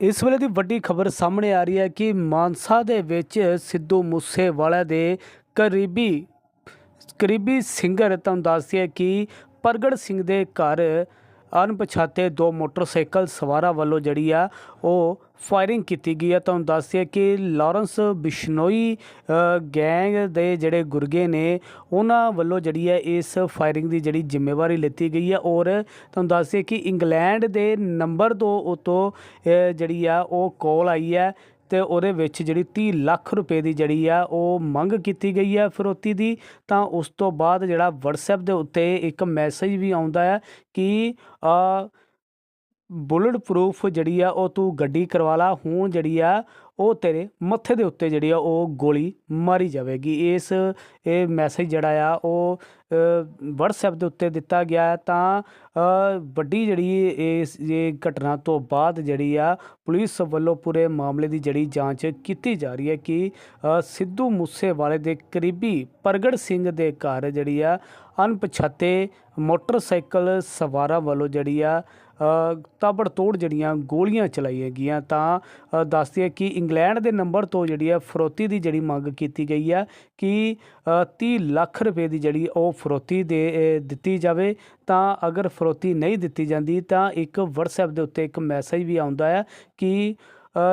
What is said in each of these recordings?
ਇਸ ਵੇਲੇ ਦੀ ਵੱਡੀ ਖਬਰ ਸਾਹਮਣੇ ਆ ਰਹੀ ਹੈ ਕਿ ਮਾਨਸਾ ਦੇ ਵਿੱਚ ਸਿੱਧੂ ਮੂਸੇਵਾਲਾ ਦੇ ਕਰੀਬੀ ਕਰੀਬੀ ਸਿੰਗਰ ਤੁਹਾਨੂੰ ਦੱਸਦੀ ਹੈ ਕਿ ਪ੍ਰਗਟ ਸਿੰਘ ਦੇ ਘਰ ਅਣਪਛਾਤੇ ਦੋ ਮੋਟਰਸਾਈਕਲ ਸਵਾਰਾਂ ਵੱਲੋਂ ਜਿਹੜੀ ਆ ਉਹ ਫਾਇਰਿੰਗ ਕੀਤੀ ਗਈ ਹੈ ਤੁਹਾਨੂੰ ਦੱਸਦੀ ਕਿ ਲਾਰੈਂਸ ਬਿਸ਼ਨੋਈ ਗੈਂਗ ਦੇ ਜਿਹੜੇ ਗੁਰਗੇ ਨੇ ਉਹਨਾਂ ਵੱਲੋਂ ਜਿਹੜੀ ਹੈ ਇਸ ਫਾਇਰਿੰਗ ਦੀ ਜਿਹੜੀ ਜ਼ਿੰਮੇਵਾਰੀ ਲਿੱਤੀ ਗਈ ਹੈ ਔਰ ਤੁਹਾਨੂੰ ਦੱਸਦੀ ਕਿ ਇੰਗਲੈਂਡ ਦੇ ਨੰਬਰ ਤੋਂ ਉਤੋਂ ਅ, ਜਿਹੜੀ ਆ ਉਹ ਕਾਲ ਆਈ ਹੈ ਤੇ ਉਹਦੇ ਵਿੱਚ ਜਿਹੜੀ 30 ਲੱਖ ਰੁਪਏ ਦੀ ਜਿਹੜੀ ਆ ਉਹ ਮੰਗ ਕੀਤੀ ਗਈ ਹੈ ਫਿਰੋਤੀ ਦੀ, ਤਾਂ ਉਸ ਤੋਂ ਬਾਅਦ ਜਿਹੜਾ WhatsApp ਦੇ ਉੱਤੇ ਇੱਕ ਮੈਸੇਜ ਵੀ ਆਉਂਦਾ ਹੈ ਕਿ ਬੁਲਟ ਪ੍ਰੂਫ ਜਿਹੜੀ ਆ ਉਹ ਤੂੰ ਗੱਡੀ ਕਰਵਾ ਲਾ, ਹੁਣ ਜਿਹੜੀ ਆ ਉਹ ਤੇਰੇ ਮੱਥੇ ਦੇ ਉੱਤੇ ਜਿਹੜੀ ਆ ਉਹ ਗੋਲੀ ਮਾਰੀ ਜਾਵੇਗੀ। ਇਸ ਇਹ ਮੈਸੇਜ ਜਿਹੜਾ ਆ ਉਹ ਅ, WhatsApp ਦੇ ਉੱਤੇ ਦਿੱਤਾ ਗਿਆ ਤਾਂ ਵੱਡੀ ਜਿਹੜੀ ਇਸ ਇਹ ਘਟਨਾ ਤੋਂ ਬਾਅਦ ਜਿਹੜੀ ਆ ਪੁਲਿਸ ਵੱਲੋਂ ਪੂਰੇ ਮਾਮਲੇ ਦੀ ਜਿਹੜੀ ਜਾਂਚ ਕੀਤੀ ਜਾ ਰਹੀ ਹੈ ਕਿ ਸਿੱਧੂ ਮੂਸੇਵਾਲੇ ਦੇ ਕਰੀਬੀ ਪ੍ਰਗਟ ਸਿੰਘ ਦੇ ਘਰ ਜਿਹੜੀ ਆ ਅਣਪਛਾਤੇ ਮੋਟਰਸਾਈਕਲ ਸਵਾਰਾਂ ਵੱਲੋਂ ਜਿਹੜੀ ਆ ਅ, ਤਾਬੜਤੋੜ ਜਿਹੜੀਆਂ ਗੋਲੀਆਂ ਚਲਾਈਆਂ ਗਈਆਂ। ਤਾਂ ਦੱਸਦੀ ਹੈ ਕਿ ਇੰਗਲੈਂਡ ਦੇ ਨੰਬਰ ਤੋਂ ਜਿਹੜੀ ਹੈ ਫਰੋਤੀ ਦੀ ਜਿਹੜੀ ਮੰਗ ਕੀਤੀ ਗਈ ਹੈ ਕਿ ਅ, 30 ਲੱਖ ਰੁਪਏ ਦੀ ਜਿਹੜੀ ਉਹ ਫਰੋਤੀ ਦੇ ਦਿੱਤੀ ਜਾਵੇ। ਤਾਂ ਅਗਰ ਫਰੋਤੀ ਨਹੀਂ ਦਿੱਤੀ ਜਾਂਦੀ ਤਾਂ ਇੱਕ WhatsApp ਦੇ ਉੱਤੇ ਇੱਕ ਮੈਸੇਜ ਵੀ ਆਉਂਦਾ ਹੈ ਕਿ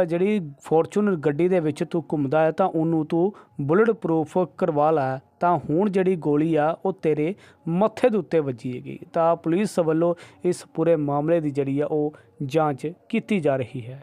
ਜਿਹੜੀ ਫੋਰਚੂਨਰ ਗੱਡੀ ਦੇ ਵਿੱਚ ਤੂੰ ਘੁੰਮਦਾ ਹੈ ਤਾਂ ਉਹਨੂੰ ਤੂੰ ਬੁਲਟ ਪ੍ਰੂਫ ਕਰਵਾ ਲੈ। ਤਾਂ ਹੁਣ ਜਿਹੜੀ ਗੋਲੀ ਆ ਉਹ ਤੇਰੇ ਮੱਥੇ ਦੇ ਉੱਤੇ ਵੱਜੀ ਹੈਗੀ ਤਾਂ ਪੁਲਿਸ ਵੱਲੋਂ ਇਸ ਪੂਰੇ ਮਾਮਲੇ ਦੀ ਜਿਹੜੀ ਆ ਉਹ ਜਾਂਚ ਕੀਤੀ ਜਾ ਰਹੀ ਹੈ।